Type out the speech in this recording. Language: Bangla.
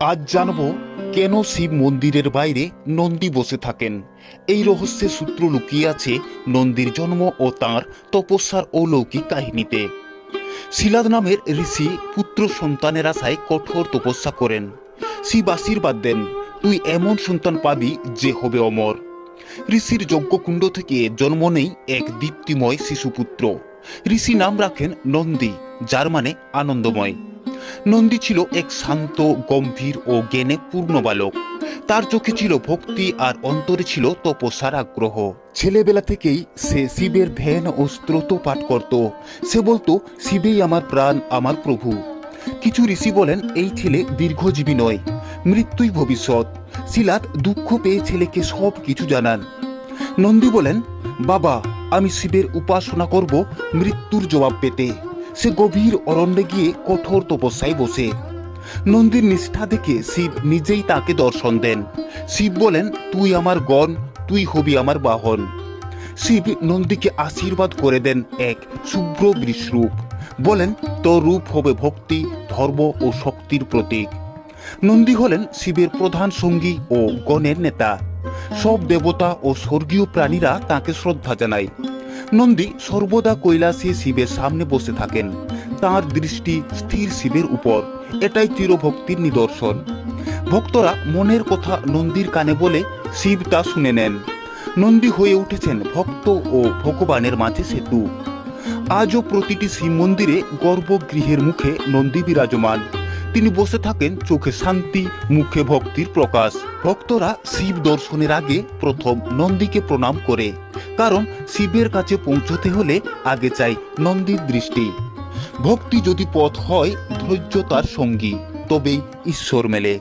আজ জানব কেন শিব মন্দিরের বাইরে নন্দী বসে থাকেন। এই রহস্যের সূত্র লুকিয়ে আছে নন্দীর জন্ম ও তাঁর তপস্যার অলৌকিক কাহিনীতে। শিলাদ নামের ঋষি পুত্র সন্তানের আশায় কঠোর তপস্যা করেন। শিব আশীর্বাদ দেন, তুই এমন সন্তান পাবি যে হবে অমর। ঋষির যজ্ঞকুণ্ড থেকে জন্ম নেই এক দীপ্তিময় শিশুপুত্র। ঋষি নাম রাখেন নন্দী, যার মানে আনন্দময়। নন্দী ছিল এক শান্ত, গম্ভীর ও জ্ঞানে পূর্ণ বালক। তার চোখে ছিল ভক্তি আর অন্তরে ছিল তপস্যার আগ্রহ ছেলেবেলা থেকেই সে শিবের ধ্যান ও স্ত্রোত পাঠ করত। সে বলতো, শিবেই আমার প্রাণ, আমার প্রভু। কিছু ঋষি বলেন, এই ছেলে দীর্ঘজীবী নয়, মৃত্যুই ভবিষ্যৎ। শিলাত দুঃখ পেয়ে ছেলেকে সব কিছু জানান। নন্দী বলেন, বাবা, আমি শিবের উপাসনা করব মৃত্যুর জবাব পেতে। সে গভীর অরণ্যে গিয়ে কঠোর তপস্যায় বসে। নন্দীর নিষ্ঠা দেখে শিব নিজেই তাকে দর্শন দেন। শিব বলেন, তুই আমার গণ, তুই হবি আমার বাহন। শিব নন্দীকে আশীর্বাদ করে দেন এক শুভ্র বৃষরূপ। বলেন, তোর রূপ হবে ভক্তি, ধর্ম ও শক্তির প্রতীক। নন্দী হলেন শিবের প্রধান সঙ্গী ও গণের নেতা। সব দেবতা ও স্বর্গীয় প্রাণীরা তাকে শ্রদ্ধা জানায়। নন্দী সর্বদা কৈলাসে শিবের সামনে বসে থাকেন। তার দৃষ্টি স্থির শিবের উপর, এটাই চিরভক্তির নিদর্শন। ভক্তরা মনের কথা নন্দীর কানে বলে শিব তা শুনে নেন। নন্দী হয়ে উঠেছেন ভক্ত ও ভগবানের মাঝে সেতু। আজও প্রতিটি শিব মন্দিরে গর্ভগৃহের মুখে নন্দী বিরাজমান। তিনি বসে থাকেন চোখে শান্তি, মুখে ভক্তির প্রকাশ। ভক্তরা শিব দর্শনের আগে প্রথম নন্দীকে প্রণাম করে, কারণ শিবের কাছে পৌঁছতে হলে আগে চাই নন্দীর দৃষ্টি। ভক্তি যদি পথ হয় ধৈর্য তার সঙ্গী, তবেই ঈশ্বর মেলে।